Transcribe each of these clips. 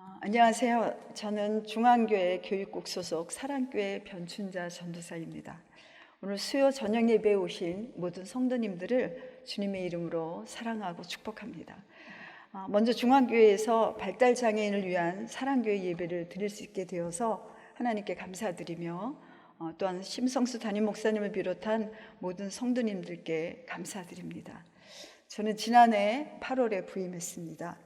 아, 안녕하세요. 저는 중앙교회 교육국 소속 사랑교회 변춘자 전도사입니다. 오늘 수요 저녁 예배에 오신 모든 성도님들을 주님의 이름으로 사랑하고 축복합니다. 아, 먼저 중앙교회에서 발달 장애인을 위한 사랑교회 예배를 드릴 수 있게 되어서 하나님께 감사드리며 어, 또한 심성수 담임 목사님을 비롯한 모든 성도님들께 감사드립니다. 저는 지난해 8월에 부임했습니다.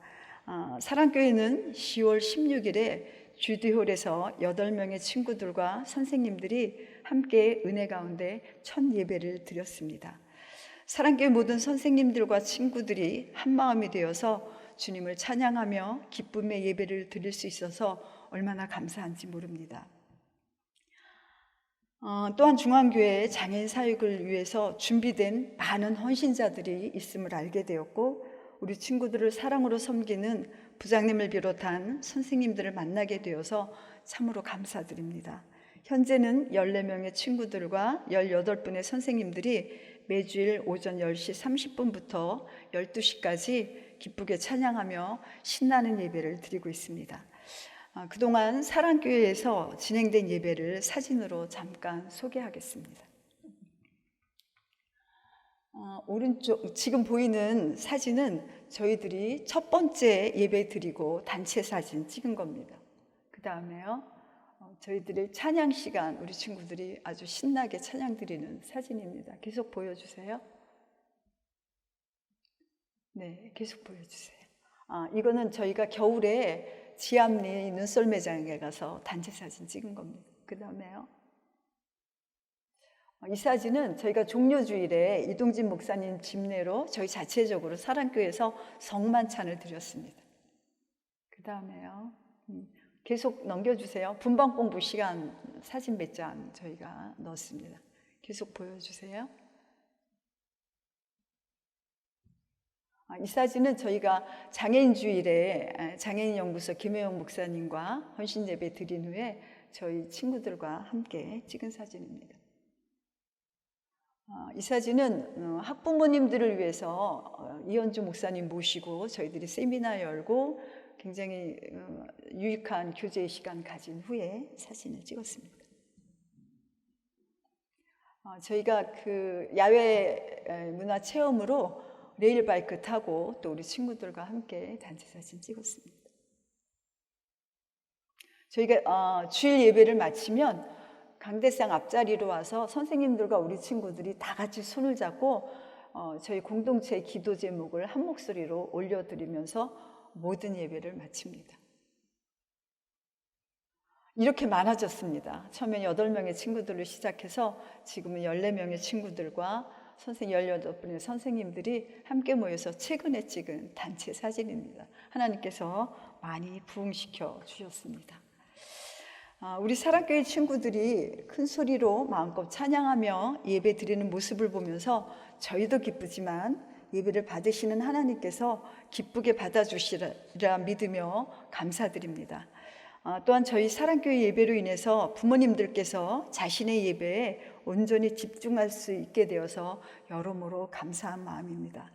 아, 사랑교회는 10월 16일에 주디홀에서 8명의 친구들과 선생님들이 함께 은혜 가운데 첫 예배를 드렸습니다. 사랑교회 모든 선생님들과 친구들이 한 마음이 되어서 주님을 찬양하며 기쁨의 예배를 드릴 수 있어서 얼마나 감사한지 모릅니다. 어, 또한 중앙교회 장애인 사역을 위해서 준비된 많은 헌신자들이 있음을 알게 되었고 우리 친구들을 사랑으로 섬기는 부장님을 비롯한 선생님들을 만나게 되어서 참으로 감사드립니다. 현재는 14명의 친구들과 18분의 선생님들이 매주일 오전 10시 30분부터 12시까지 기쁘게 찬양하며 신나는 예배를 드리고 있습니다. 아, 그동안 사랑교회에서 진행된 예배를 사진으로 잠깐 소개하겠습니다. 어, 오른쪽 지금 보이는 사진은 저희들이 첫 번째 예배 드리고 단체 사진 찍은 겁니다. 그 다음에요, 어, 저희들의 찬양 시간 우리 친구들이 아주 신나게 찬양 드리는 사진입니다. 계속 보여주세요. 네, 계속 보여주세요. 아, 이거는 저희가 겨울에 지암리 눈썰 매장에 가서 단체 사진 찍은 겁니다. 그 다음에요. 어, 이 사진은 저희가 종료주일에 이동진 목사님 집내로 저희 자체적으로 사랑교회에서 성만찬을 드렸습니다. 그 다음에요. 음, 계속 넘겨주세요. 분방 공부 시간 사진 몇 장 저희가 넣었습니다. 계속 보여주세요. 아, 이 사진은 저희가 장애인 주일에 장애인 연구소 김혜영 목사님과 헌신 예배 드린 후에 저희 친구들과 함께 찍은 사진입니다. 아, 이 사진은 어, 학부모님들을 위해서 어, 이현주 목사님 모시고 저희들이 세미나 열고 굉장히 어, 유익한 교제 시간 가진 후에 사진을 찍었습니다. 저희가 그 야외 문화 체험으로 레일바이크 타고 또 우리 친구들과 함께 단체 사진 찍었습니다. 저희가 주일 예배를 마치면 강대상 앞자리로 와서 선생님들과 우리 친구들이 다 같이 손을 잡고 어, 저희 공동체 기도 제목을 한 목소리로 올려드리면서 모든 예배를 마칩니다. 이렇게 많아졌습니다. 처음엔 8명의 친구들로 시작해서 지금은 14명의 친구들과 선생님 18분의 선생님들이 함께 모여서 최근에 찍은 단체 사진입니다. 하나님께서 많이 부흥시켜 주셨습니다. 아, 우리 사랑교회 친구들이 큰 소리로 마음껏 찬양하며 예배 드리는 모습을 보면서 저희도 기쁘지만 예배를 받으시는 하나님께서 기쁘게 받아주시리라 믿으며 감사드립니다. 아, 또한 저희 사랑교회 예배로 인해서 부모님들께서 자신의 예배에 온전히 집중할 수 있게 되어서 여러모로 감사한 마음입니다.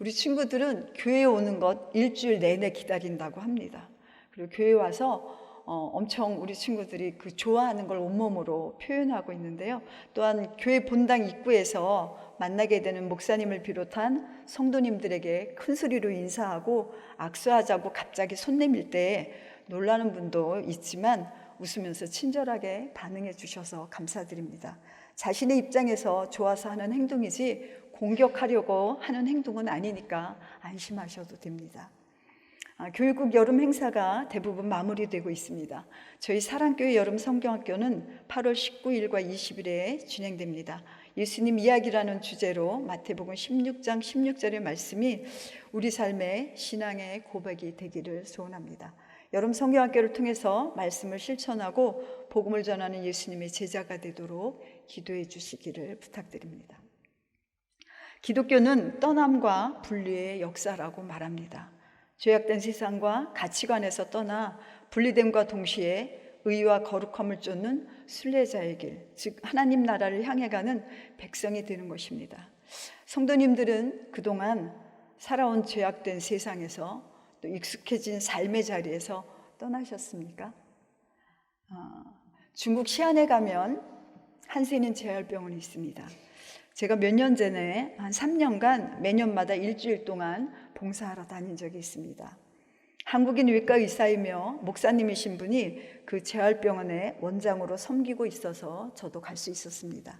우리 친구들은 교회에 오는 것 일주일 내내 기다린다고 합니다. 그리고 교회 와서 어, 엄청 우리 친구들이 그 좋아하는 걸 온몸으로 표현하고 있는데요. 또한 교회 본당 입구에서 만나게 되는 목사님을 비롯한 성도님들에게 큰 소리로 인사하고 악수하자고 갑자기 손 내밀 때 놀라는 분도 있지만 웃으면서 친절하게 반응해 주셔서 감사드립니다. 자신의 입장에서 좋아서 하는 행동이지 공격하려고 하는 행동은 아니니까 안심하셔도 됩니다. 아, 교육국 여름 행사가 대부분 마무리되고 있습니다. 저희 사랑교회 여름 성경학교는 8월 19일과 20일에 진행됩니다. 예수님 이야기라는 주제로 마태복음 16장 16절의 말씀이 우리 삶의 신앙의 고백이 되기를 소원합니다. 여름 성경학교를 통해서 말씀을 실천하고 복음을 전하는 예수님의 제자가 되도록 기도해 주시기를 부탁드립니다. 기독교는 떠남과 분리의 역사라고 말합니다. 죄악된 세상과 가치관에서 떠나 분리됨과 동시에 의와 거룩함을 쫓는 순례자의 길, 즉 하나님 나라를 향해 가는 백성이 되는 것입니다. 성도님들은 그동안 살아온 죄악된 세상에서 또 익숙해진 삶의 자리에서 떠나셨습니까? 아, 중국 시안에 가면 한센인 재활병원이 있습니다. 제가 몇 년 전에 한 3년간 매년마다 일주일 동안 봉사하러 다닌 적이 있습니다. 한국인 외과 의사이며 목사님이신 분이 그 재활병원의 원장으로 섬기고 있어서 저도 갈 수 있었습니다.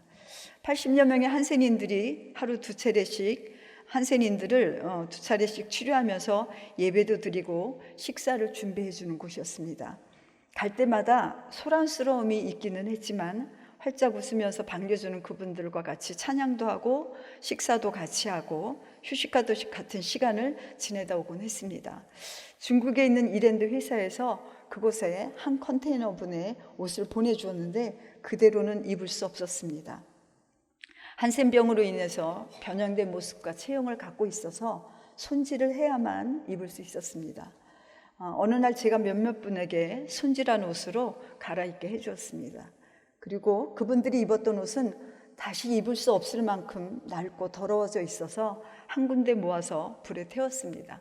80여 명의 한센인들이 하루 두 차례씩 한센인들을 어, 두 차례씩 치료하면서 예배도 드리고 식사를 준비해 주는 곳이었습니다. 갈 때마다 소란스러움이 있기는 했지만 활짝 웃으면서 반겨주는 그분들과 같이 찬양도 하고 식사도 같이 하고 휴식과도 같은 시간을 지내다 오곤 했습니다. 중국에 있는 이랜드 회사에서 그곳에 한 컨테이너 분의 옷을 보내주었는데 그대로는 입을 수 없었습니다. 한센병으로 인해서 변형된 모습과 체형을 갖고 있어서 손질을 해야만 입을 수 있었습니다. 어, 어느 날 제가 몇몇 분에게 손질한 옷으로 갈아입게 해주었습니다. 그리고 그분들이 입었던 옷은 다시 입을 수 없을 만큼 낡고 더러워져 있어서 한 군데 모아서 불에 태웠습니다.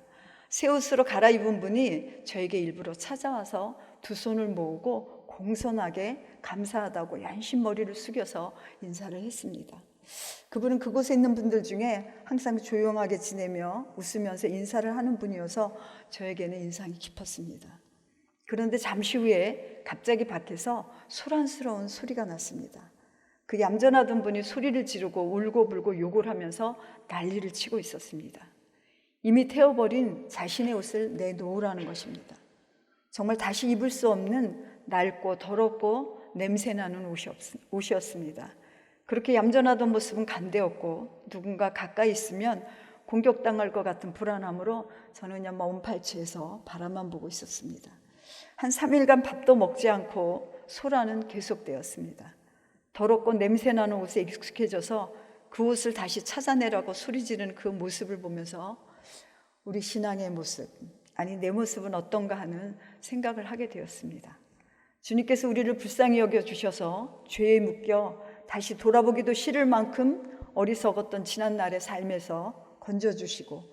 새 옷으로 갈아입은 분이 저에게 일부러 찾아와서 두 손을 모으고 공손하게 감사하다고 연신 머리를 숙여서 인사를 했습니다. 그분은 그곳에 있는 분들 중에 항상 조용하게 지내며 웃으면서 인사를 하는 분이어서 저에게는 인상이 깊었습니다. 그런데 잠시 후에 갑자기 밖에서 소란스러운 소리가 났습니다. 그 얌전하던 분이 소리를 지르고 울고 불고 욕을 하면서 난리를 치고 있었습니다. 이미 태워버린 자신의 옷을 내놓으라는 것입니다. 정말 다시 입을 수 없는 낡고 더럽고 냄새나는 옷이었 습니다. 그렇게 얌전하던 모습은 간대었고 누군가 가까이 있으면 공격당할 것 같은 불안함으로 저는 그냥 먼 팔치에서 바라만 보고 있었습니다. 한 3일간 밥도 먹지 않고 소라는 계속되었습니다. 더럽고 냄새나는 옷에 익숙해져서 그 옷을 다시 찾아내라고 소리 지르는 그 모습을 보면서 우리 신앙의 모습, 아니 내 모습은 어떤가 하는 생각을 하게 되었습니다. 주님께서 우리를 불쌍히 여겨 주셔서 죄에 묶여 다시 돌아보기도 싫을 만큼 어리석었던 지난 날의 삶에서 건져 주시고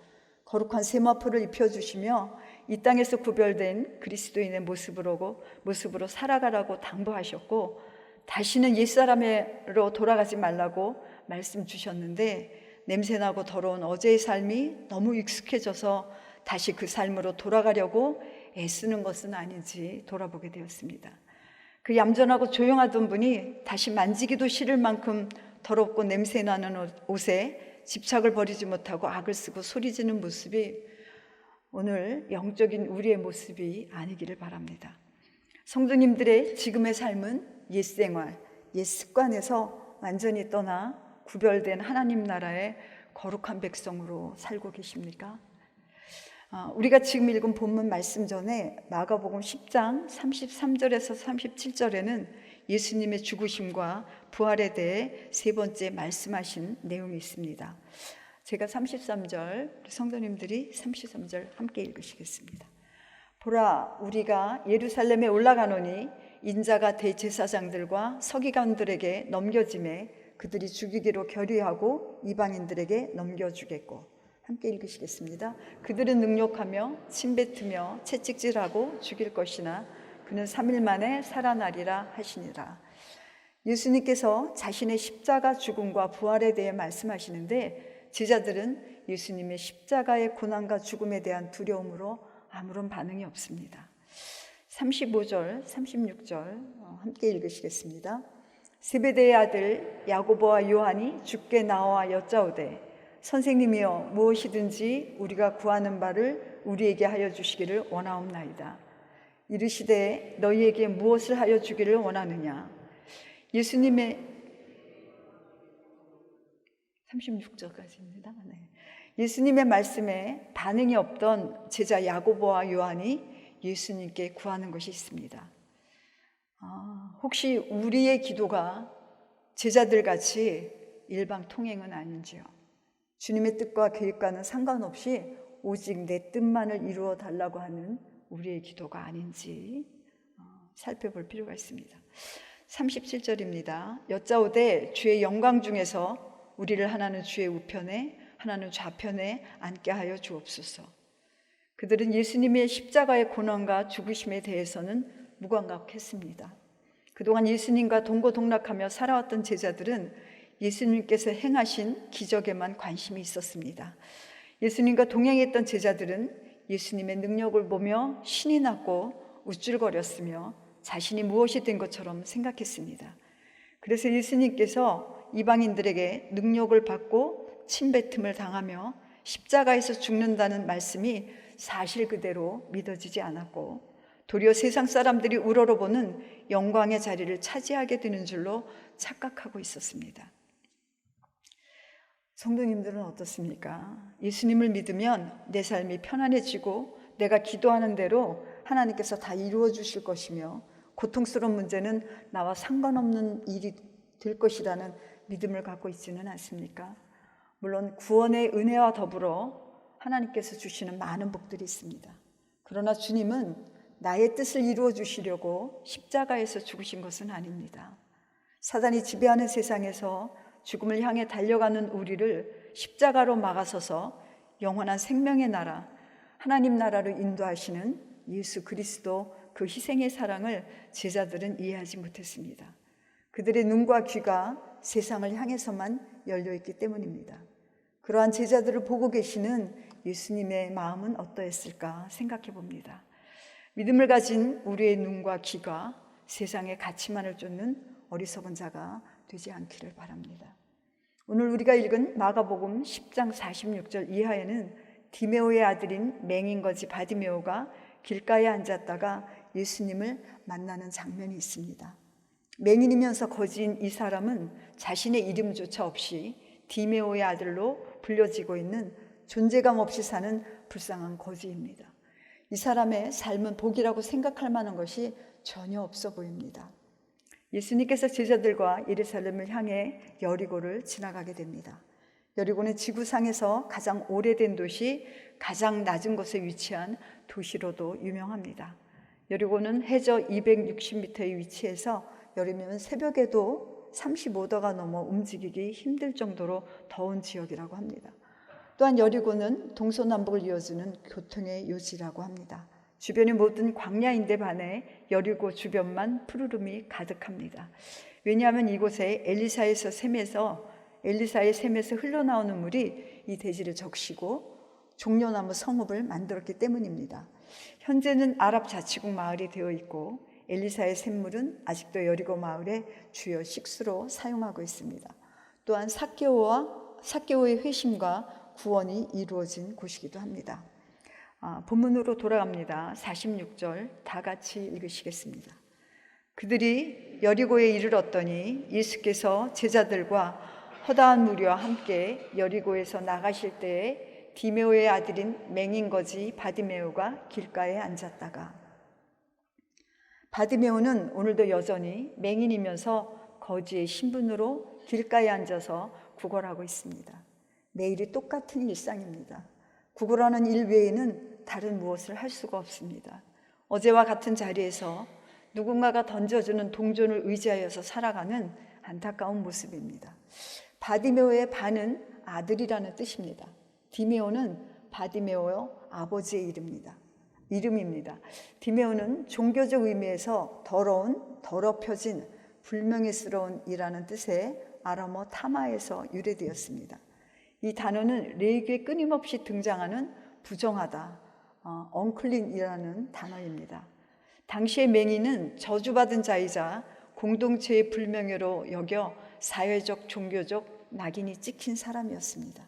거룩한 세마포를 입혀 주시며 이 땅에서 구별된 그리스도인의 모습으로 모습으로 살아가라고 당부하셨고 다시는 옛사람으로 돌아가지 말라고 말씀 주셨는데 냄새나고 더러운 어제의 삶이 너무 익숙해져서 다시 그 삶으로 돌아가려고 애쓰는 것은 아닌지 돌아보게 되었습니다. 그 얌전하고 조용하던 분이 다시 만지기도 싫을 만큼 더럽고 냄새나는 옷에 집착을 버리지 못하고 악을 쓰고 소리지는 모습이 오늘 영적인 우리의 모습이 아니기를 바랍니다. 성도님들의 지금의 삶은 옛 생활, 옛 습관에서 완전히 떠나 구별된 하나님 나라의 거룩한 백성으로 살고 계십니까? 아, 우리가 지금 읽은 본문 말씀 전에 마가복음 10장 33절에서 37절에는 예수님의 죽으심과 부활에 대해 세 번째 말씀하신 내용이 있습니다. 제가 33절, 성도님들이 33절 함께 읽으시겠습니다. 보라, 우리가 예루살렘에 올라가노니 인자가 대제사장들과 서기관들에게 넘겨짐에 그들이 죽이기로 결의하고 이방인들에게 넘겨주겠고 함께 읽으시겠습니다. 그들은 능욕하며 침뱉으며 채찍질하고 죽일 것이나 그는 3일 만에 살아나리라 하시니라. 예수님께서 자신의 십자가 죽음과 부활에 대해 말씀하시는데 제자들은 예수님의 십자가의 고난과 죽음에 대한 두려움으로 아무런 반응이 없습니다. 35절, 36절 어, 함께 읽으시겠습니다. 세베대의 아들 야고보와 요한이 죽게 나와 여짜오되 선생님이여 무엇이든지 우리가 구하는 바를 우리에게 하여 주시기를 원하옵나이다. 이르시되 너희에게 무엇을 하여 주기를 원하느냐? 예수님의 36절까지입니다. 네. 예수님의 말씀에 반응이 없던 제자 야고보와 요한이 예수님께 구하는 것이 있습니다. 아, 혹시 우리의 기도가 제자들 같이 일방 통행은 아닌지요? 주님의 뜻과 계획과는 상관없이 오직 내 뜻만을 이루어 달라고 하는 우리의 기도가 아닌지 어, 살펴볼 필요가 있습니다. 37절입니다. 여짜오되 주의 영광 중에서 우리를 하나는 주의 우편에 하나는 좌편에 앉게 하여 주옵소서. 그들은 예수님의 십자가의 고난과 죽으심에 대해서는 무감각했습니다. 그동안 예수님과 동고동락하며 살아왔던 제자들은 예수님께서 행하신 기적에만 관심이 있었습니다. 예수님과 동행했던 제자들은 예수님의 능력을 보며 신이 났고 우쭐거렸으며 자신이 무엇이 된 것처럼 생각했습니다. 그래서 예수님께서 이방인들에게 능력을 받고 침뱉음을 당하며 십자가에서 죽는다는 말씀이 사실 그대로 믿어지지 않았고 도리어 세상 사람들이 우러러보는 영광의 자리를 차지하게 되는 줄로 착각하고 있었습니다. 성도님들은 어떻습니까? 예수님을 믿으면 내 삶이 편안해지고 내가 기도하는 대로 하나님께서 다 이루어 주실 것이며 고통스러운 문제는 나와 상관없는 일이 될 것이라는 믿음을 갖고 있지는 않습니까? 물론 구원의 은혜와 더불어 하나님께서 주시는 많은 복들이 있습니다. 그러나 주님은 나의 뜻을 이루어 주시려고 십자가에서 죽으신 것은 아닙니다. 사단이 지배하는 세상에서 죽음을 향해 달려가는 우리를 십자가로 막아서서 영원한 생명의 나라, 하나님 나라로 인도하시는 예수 그리스도 그 희생의 사랑을 제자들은 이해하지 못했습니다. 그들의 눈과 귀가 세상을 향해서만 열려 있기 때문입니다. 그러한 제자들을 보고 계시는 예수님의 마음은 어떠했을까 생각해 봅니다. 믿음을 가진 우리의 눈과 귀가 세상의 가치만을 쫓는 어리석은 자가 되지 않기를 바랍니다. 오늘 우리가 읽은 마가복음 10장 46절 이하에는 디메오의 아들인 맹인거지 바디메오가 길가에 앉았다가 예수님을 만나는 장면이 있습니다. 맹인이면서 거지인 이 사람은 자신의 이름조차 없이 디메오의 아들로 불려지고 있는 존재감 없이 사는 불쌍한 거지입니다. 이 사람의 삶은 복이라고 생각할 만한 것이 전혀 없어 보입니다. 예수님께서 제자들과 예루살렘을 향해 여리고를 지나가게 됩니다. 여리고는 지구상에서 가장 오래된 도시, 가장 낮은 곳에 위치한 도시로도 유명합니다. 여리고는 해저 260m의 위치해서 여름이면 새벽에도 35도가 넘어 움직이기 힘들 정도로 더운 지역이라고 합니다. 또한 여리고는 동서남북을 이어주는 교통의 요지라고 합니다. 주변이 모든 광야인데 반해 여리고 주변만 푸르름이 가득합니다. 왜냐하면 이곳에 엘리사에서 샘에서 엘리사의 샘에서 흘러나오는 물이 이 대지를 적시고 종려나무 성읍을 만들었기 때문입니다. 현재는 아랍 자치국 마을이 되어 있고 엘리사의 샘물은 아직도 여리고 마을의 주요 식수로 사용하고 있습니다. 또한 사케오와 사케오의 회심과 구원이 이루어진 곳이기도 합니다. 아, 본문으로 돌아갑니다. 46절 다 같이 읽으시겠습니다. 그들이 여리고에 이르렀더니 예수께서 제자들과 허다한 무리와 함께 여리고에서 나가실 때에 디메오의 아들인 맹인거지 바디메오가 길가에 앉았다가 바디메오는 오늘도 여전히 맹인이면서 거지의 신분으로 길가에 앉아서 구걸하고 있습니다. 매일이 똑같은 일상입니다. 구걸하는 일 외에는 다른 무엇을 할 수가 없습니다. 어제와 같은 자리에서 누군가가 던져주는 동전을 의지하여서 살아가는 안타까운 모습입니다. 바디메오의 반은 아들이라는 뜻입니다. 디메오는 바디메오의 아버지의 이름입니다. 이름입니다. 디메오는 종교적 의미에서 더러운, 더럽혀진, 불명예스러운이라는 뜻의 아람어 타마에서 유래되었습니다. 이 단어는 레이기에 끊임없이 등장하는 부정하다, 어, 언클린이라는 단어입니다. 당시의 맹인은 저주받은 자이자 공동체의 불명예로 여겨 사회적, 종교적 낙인이 찍힌 사람이었습니다.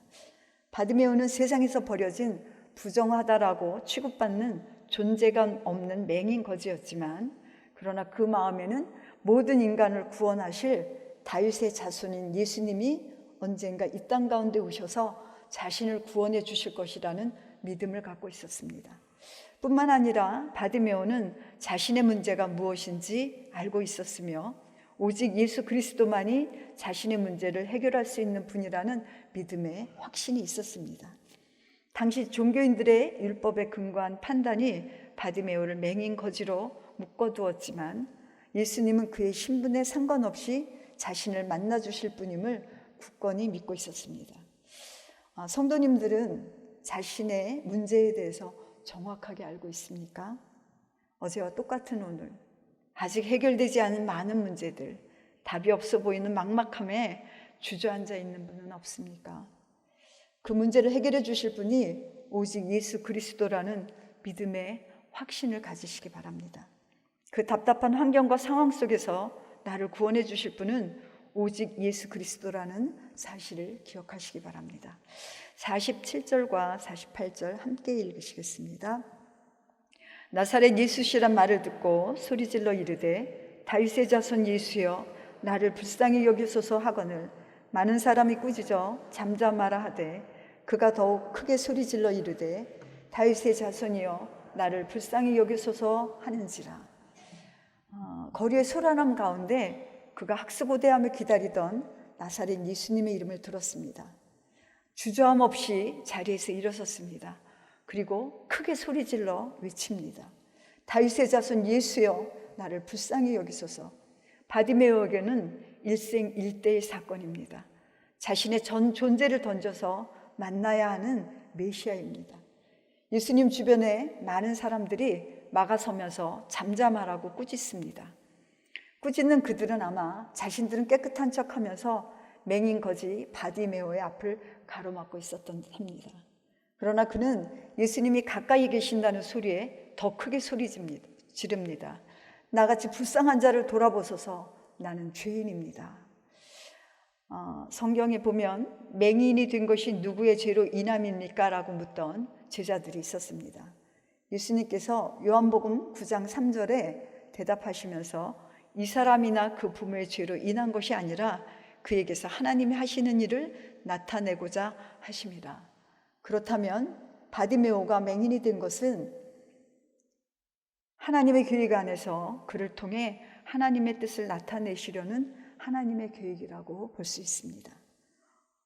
바디메오는 세상에서 버려진 부정하다라고 취급받는 존재감 없는 맹인 거지였지만 그러나 그 마음에는 모든 인간을 구원하실 다윗의 자손인 예수님이 언젠가 이 땅 가운데 오셔서 자신을 구원해 주실 것이라는 믿음을 갖고 있었습니다. 뿐만 아니라 바디메오는 자신의 문제가 무엇인지 알고 있었으며 오직 예수 그리스도만이 자신의 문제를 해결할 수 있는 분이라는 믿음에 확신이 있었습니다. 당시 종교인들의 율법에 근거한 판단이 바디메오를 맹인 거지로 묶어두었지만 예수님은 그의 신분에 상관없이 자신을 만나 주실 분임을 굳건히 믿고 있었습니다. 아, 성도님들은 자신의 문제에 대해서 정확하게 알고 있습니까? 어제와 똑같은 오늘, 아직 해결되지 않은 많은 문제들, 답이 없어 보이는 막막함에 주저앉아 있는 분은 없습니까? 그 문제를 해결해 주실 분이 오직 예수 그리스도라는 믿음의 확신을 가지시기 바랍니다. 그 답답한 환경과 상황 속에서 나를 구원해 주실 분은 오직 예수 그리스도라는 사실을 기억하시기 바랍니다. 47절과 48절 함께 읽으시겠습니다. 나사렛 예수시란 말을 듣고 소리질러 이르되 다윗의 자손 예수여 나를 불쌍히 여기소서 하거늘 많은 사람이 꾸짖어 잠잠하라 하되 그가 더욱 크게 소리질러 이르되 다윗의 자손이여 나를 불쌍히 여기소서 하는지라 어, 거리의 소란함 가운데 그가 학수고대함을 기다리던 나사렛 예수님의 이름을 들었습니다. 주저함 없이 자리에서 일어섰습니다. 그리고 크게 소리질러 외칩니다. 다윗의 자손 예수여 나를 불쌍히 여기소서. 바디메오에게는 일생 일대의 사건입니다. 자신의 전 존재를 던져서 만나야 하는 메시아입니다. 예수님 주변에 많은 사람들이 막아서면서 잠잠하라고 꾸짖습니다. 꾸짖는 그들은 아마 자신들은 깨끗한 척 하면서 맹인 거지 바디메오의 앞을 가로막고 있었던 듯합니다. 그러나 그는 예수님이 가까이 계신다는 소리에 더 크게 소리 지릅니다. 나같이 불쌍한 자를 돌아보소서 나는 죄인입니다. 어, 성경에 보면 맹인이 된 것이 누구의 죄로 인함입니까? 라고 묻던 제자들이 있었습니다. 예수님께서 요한복음 9장 3절에 대답하시면서 이 사람이나 그 부모의 죄로 인한 것이 아니라 그에게서 하나님이 하시는 일을 나타내고자 하심이라. 그렇다면 바디메오가 맹인이 된 것은 하나님의 계획 안에서 그를 통해 하나님의 뜻을 나타내시려는 하나님의 계획이라고 볼 수 있습니다.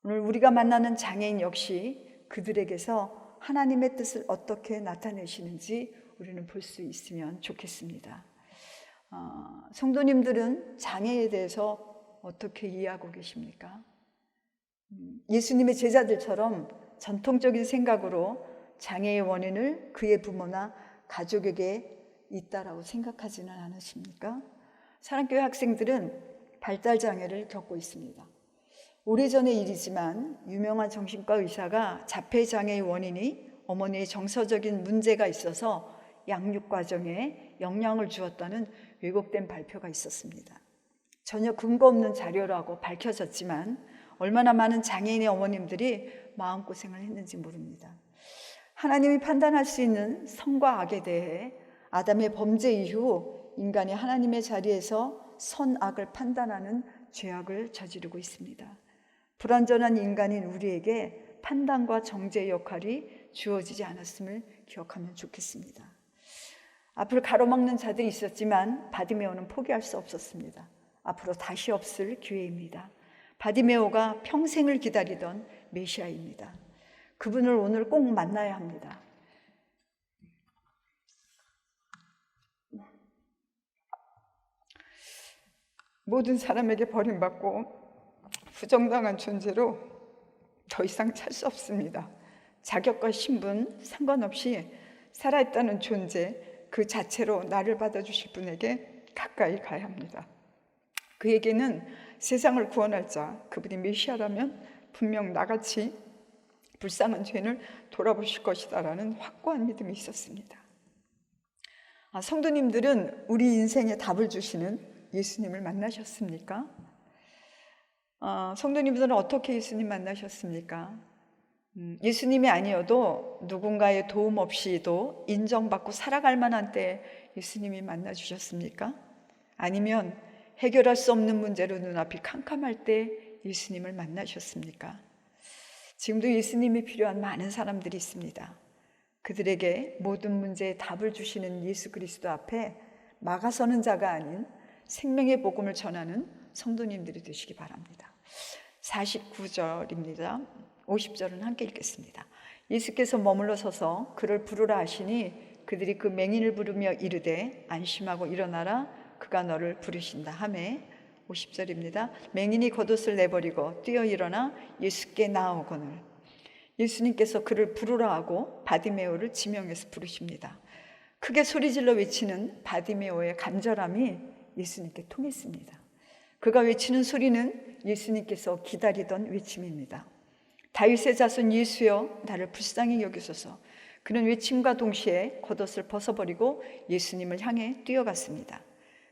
오늘 우리가 만나는 장애인 역시 그들에게서 하나님의 뜻을 어떻게 나타내시는지 우리는 볼 수 있으면 좋겠습니다. 어, 성도님들은 장애에 대해서 어떻게 이해하고 계십니까? 음, 예수님의 제자들처럼 전통적인 생각으로 장애의 원인을 그의 부모나 가족에게 있다라고 생각하지는 않으십니까? 사랑교회 학생들은 발달 장애를 겪고 있습니다. 오래전의 일이지만 유명한 정신과 의사가 자폐 장애의 원인이 어머니의 정서적인 문제가 있어서 양육 과정에 영향을 주었다는 왜곡된 발표가 있었습니다. 전혀 근거 없는 자료라고 밝혀졌지만 얼마나 많은 장애인의 어머님들이 마음고생을 했는지 모릅니다. 하나님이 판단할 수 있는 선과 악에 대해 아담의 범죄 이후 인간이 하나님의 자리에서 선악을 판단하는 죄악을 저지르고 있습니다. 불완전한 인간인 우리에게 판단과 정죄의 역할이 주어지지 않았음을 기억하면 좋겠습니다. 앞을 가로막는 자들이 있었지만 바디메오는 포기할 수 없었습니다. 앞으로 다시 없을 기회입니다. 바디메오가 평생을 기다리던 메시아입니다. 그분을 오늘 꼭 만나야 합니다. 모든 사람에게 버림받고 부정당한 존재로 더 이상 찰 수 없습니다. 자격과 신분 상관없이 살아있다는 존재, 그 자체로 나를 받아주실 분에게 가까이 가야 합니다. 그에게는 세상을 구원할 자, 그분이 메시아라면 분명 나같이 불쌍한 죄를 돌아보실 것이다라는 확고한 믿음이 있었습니다. 아, 성도님들은 우리 인생에 답을 주시는 예수님을 만나셨습니까? 아, 성도님들은 어떻게 예수님 만나셨습니까? 음, 예수님이 아니어도 누군가의 도움 없이도 인정받고 살아갈 만한 때 예수님이 만나 주셨습니까? 아니면 해결할 수 없는 문제로 눈앞이 캄캄할 때 예수님을 만나셨습니까? 지금도 예수님이 필요한 많은 사람들이 있습니다. 그들에게 모든 문제에 답을 주시는 예수 그리스도 앞에 막아서는 자가 아닌 생명의 복음을 전하는 성도님들이 되시기 바랍니다. 49절입니다. 50절은 함께 읽겠습니다. 예수께서 머물러 서서 그를 부르라 하시니 그들이 그 맹인을 부르며 이르되 안심하고 일어나라 그가 너를 부르신다 하매 50절입니다. 맹인이 겉옷을 내버리고 뛰어 일어나 예수께 나아오거늘 예수님께서 그를 부르라 하고 바디메오를 지명해서 부르십니다. 크게 소리질러 외치는 바디메오의 간절함이 예수님께 통했습니다. 그가 외치는 소리는 예수님께서 기다리던 외침입니다. 다윗의 자손 예수여 나를 불쌍히 여기소서. 그는 외침과 동시에 겉옷을 벗어버리고 예수님을 향해 뛰어갔습니다.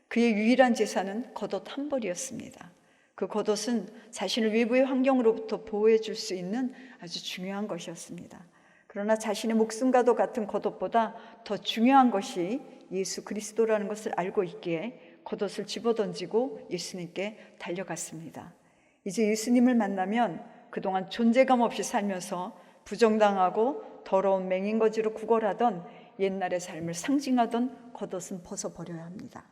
그의 유일한 재산은 겉옷 한 벌이었습니다. 그 겉옷은 자신을 외부의 환경으로부터 보호해 줄 수 있는 아주 중요한 것이었습니다. 그러나 자신의 목숨과도 같은 겉옷보다 더 중요한 것이 예수 그리스도라는 것을 알고 있기에 겉옷을 집어던지고 예수님께 달려갔습니다. 이제 예수님을 만나면 그동안 존재감 없이 살면서 부정당하고 더러운 맹인거지로 구걸하던 옛날의 삶을 상징하던 겉옷은 벗어버려야 합니다.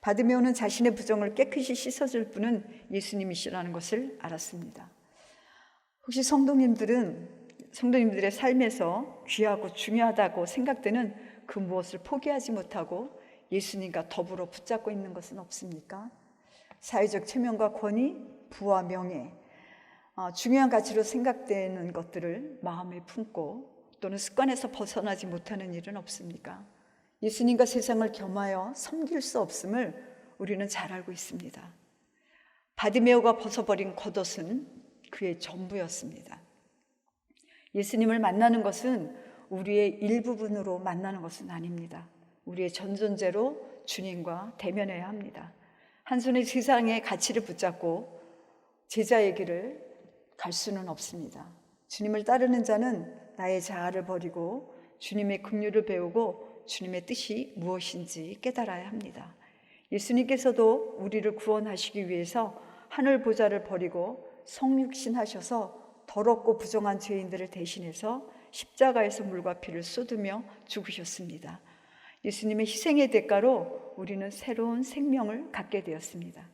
바드메오는 자신의 부정을 깨끗이 씻어줄 분은 예수님이시라는 것을 알았습니다. 혹시 성도님들은 성도님들의 삶에서 귀하고 중요하다고 생각되는 그 무엇을 포기하지 못하고 예수님과 더불어 붙잡고 있는 것은 없습니까? 사회적 체면과 권위, 부와 명예, 어, 중요한 가치로 생각되는 것들을 마음에 품고 또는 습관에서 벗어나지 못하는 일은 없습니까? 예수님과 세상을 겸하여 섬길 수 없음을 우리는 잘 알고 있습니다. 바디메오가 벗어버린 겉옷은 그의 전부였습니다. 예수님을 만나는 것은 우리의 일부분으로 만나는 것은 아닙니다. 우리의 전 존재로 주님과 대면해야 합니다. 한 손에 세상의 가치를 붙잡고 제자의 길을 갈 수는 없습니다. 주님을 따르는 자는 나의 자아를 버리고 주님의 긍휼을 배우고 주님의 뜻이 무엇인지 깨달아야 합니다. 예수님께서도 우리를 구원하시기 위해서 하늘 보좌를 버리고 성육신 하셔서 더럽고 부정한 죄인들을 대신해서 십자가에서 물과 피를 쏟으며 죽으셨습니다. 예수님의 희생의 대가로 우리는 새로운 생명을 갖게 되었습니다.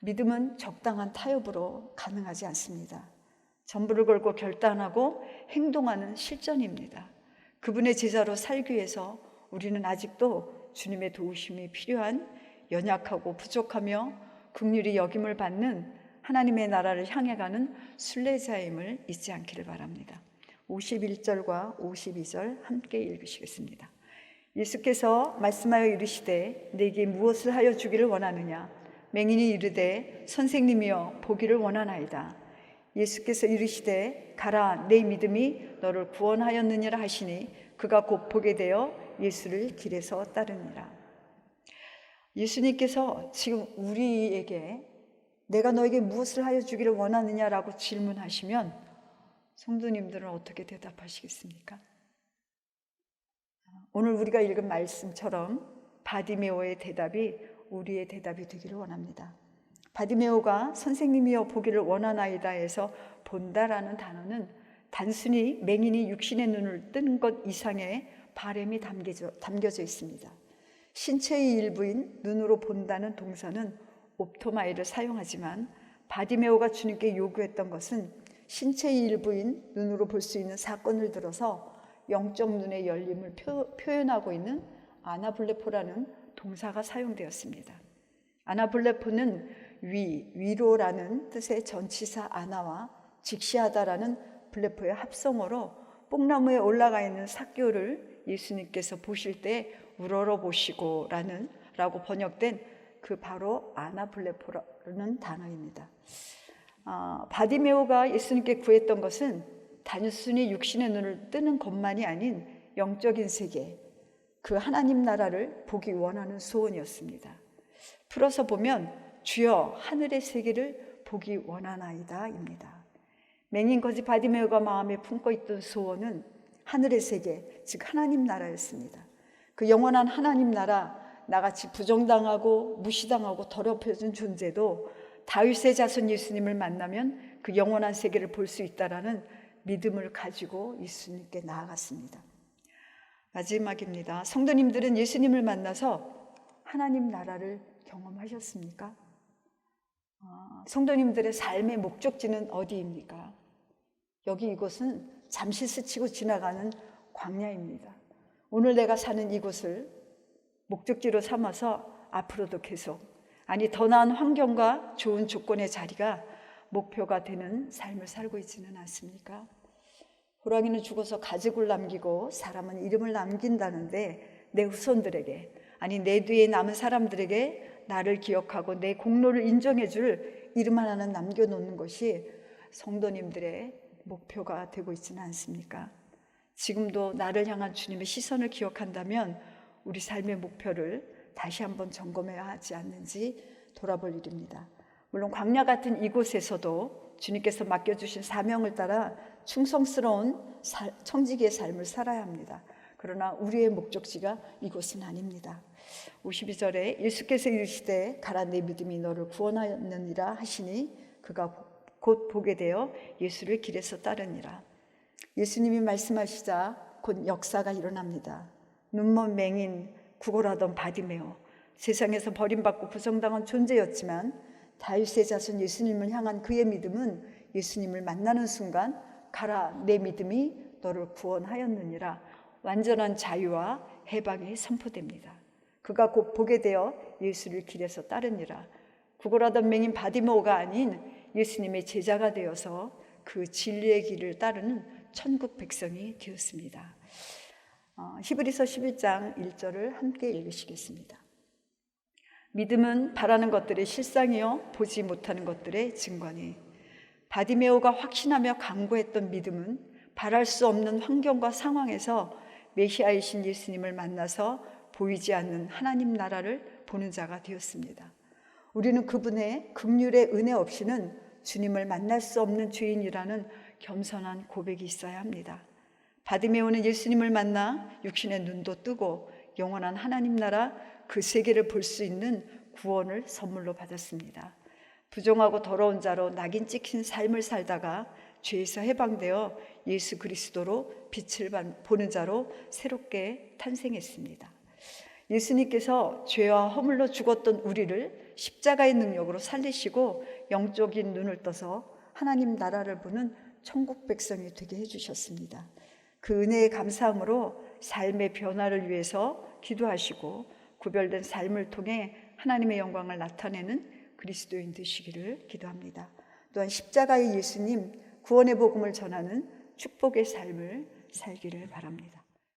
믿음은 적당한 타협으로 가능하지 않습니다. 전부를 걸고 결단하고 행동하는 실전입니다. 그분의 제자로 살기 위해서 우리는 아직도 주님의 도우심이 필요한 연약하고 부족하며 극률이 여김을 받는 하나님의 나라를 향해 가는 순례자임을 잊지 않기를 바랍니다. 51절과 52절 함께 읽으시겠습니다. 예수께서 말씀하여 이르시되 내게 무엇을 하여 주기를 원하느냐 맹인이 이르되 선생님이여 보기를 원하나이다. 예수께서 이르시되 가라 내 믿음이 너를 구원하였느니라 하시니 그가 곧 보게 되어 예수를 길에서 따르니라. 예수님께서 지금 우리에게 내가 너에게 무엇을 하여 주기를 원하느냐라고 질문하시면 성도님들은 어떻게 대답하시겠습니까? 오늘 우리가 읽은 말씀처럼 바디메오의 대답이 우리의 대답이 되기를 원합니다. 바디메오가 선생님이여 보기를 원하나이다 해서 본다라는 단어는 단순히 맹인이 육신의 눈을 뜨는 것 이상의 바램이 담겨져, 담겨져 있습니다. 신체의 일부인 눈으로 본다는 동사는 옵토마이를 사용하지만 바디메오가 주님께 요구했던 것은 신체의 일부인 눈으로 볼 수 있는 사건을 들어서 영적 눈의 열림을 표, 현하고 있는 아나블레포라는 동사가 사용되었습니다. 아나블레포는 위, 위로라는 뜻의 전치사 아나와 직시하다라는 블레포의 합성어로 뽕나무에 올라가 있는 삭교를 예수님께서 보실 때 우러러 보시고라는 라고 번역된 그 바로 아나블레포라는 단어입니다. 아, 바디메오가 예수님께 구했던 것은 단순히 육신의 눈을 뜨는 것만이 아닌 영적인 세계, 그 하나님 나라를 보기 원하는 소원이었습니다. 풀어서 보면 주여 하늘의 세계를 보기 원하나이다입니다. 맹인 거지 바디메오가 마음에 품고 있던 소원은 하늘의 세계, 즉 하나님 나라였습니다. 그 영원한 하나님 나라, 나같이 부정당하고 무시당하고 더럽혀진 존재도 다윗의 자손 예수님을 만나면 그 영원한 세계를 볼 수 있다라는 믿음을 가지고 예수님께 나아갔습니다. 마지막입니다. 성도님들은 예수님을 만나서 하나님 나라를 경험하셨습니까? 어, 성도님들의 삶의 목적지는 어디입니까? 여기 이곳은 잠시 스치고 지나가는 광야입니다. 오늘 내가 사는 이곳을 목적지로 삼아서 앞으로도 계속 아니 더 나은 환경과 좋은 조건의 자리가 목표가 되는 삶을 살고 있지는 않습니까? 호랑이는 죽어서 가죽을 남기고 사람은 이름을 남긴다는데 내 후손들에게 아니 내 뒤에 남은 사람들에게 나를 기억하고 내 공로를 인정해 줄 이름 하나는 남겨놓는 것이 성도님들의 목표가 되고 있지는 않습니까? 지금도 나를 향한 주님의 시선을 기억한다면 우리 삶의 목표를 다시 한번 점검해야 하지 않는지 돌아볼 일입니다. 물론 광야 같은 이곳에서도 주님께서 맡겨주신 사명을 따라 충성스러운 살- 청지기의 삶을 살아야 합니다. 그러나 우리의 목적지가 이곳은 아닙니다. 52절에 예수께서 이르시되 가라 내 믿음이 너를 구원하였느니라 하시니 그가 곧 보게 되어 예수를 길에서 따르니라. 예수님이 말씀하시자 곧 역사가 일어납니다. 눈먼 맹인 구걸하던 바디메오 세상에서 버림받고 부정당한 존재였지만 다윗의 자손 예수님을 향한 그의 믿음은 예수님을 만나는 순간 가라 내 믿음이 너를 구원하였느니라 완전한 자유와 해방이 선포됩니다. 그가 곧 보게 되어 예수를 길에서 따르니라 구걸하던 맹인 바디메오가 아닌 예수님의 제자가 되어서 그 진리의 길을 따르는 천국 백성이 되었습니다. 어, 히브리서 11장 1절을 함께 읽으시겠습니다. 믿음은 바라는 것들의 실상이요 보지 못하는 것들의 증거니 바디메오가 확신하며 강구했던 믿음은 바랄 수 없는 환경과 상황에서 메시아이신 예수님을 만나서 보이지 않는 하나님 나라를 보는 자가 되었습니다. 우리는 그분의 극률의 은혜 없이는 주님을 만날 수 없는 죄인이라는 겸손한 고백이 있어야 합니다. 바디메오는 예수님을 만나 육신의 눈도 뜨고 영원한 하나님 나라 그 세계를 볼 수 있는 구원을 선물로 받았습니다. 부정하고 더러운 자로 낙인 찍힌 삶을 살다가 죄에서 해방되어 예수 그리스도로 빛을 보는 자로 새롭게 탄생했습니다. 예수님께서 죄와 허물로 죽었던 우리를 십자가의 능력으로 살리시고 영적인 눈을 떠서 하나님 나라를 보는 천국 백성이 되게 해주셨습니다. 그 은혜에 감사함으로 삶의 변화를 위해서 기도하시고 구별된 삶을 통해 하나님의 영광을 나타내는 그리스도인 되시기를 기도합니다. 또한 십자가의 예수님 구원의 복음을 전하는 축복의 삶을 살기를 바랍니다.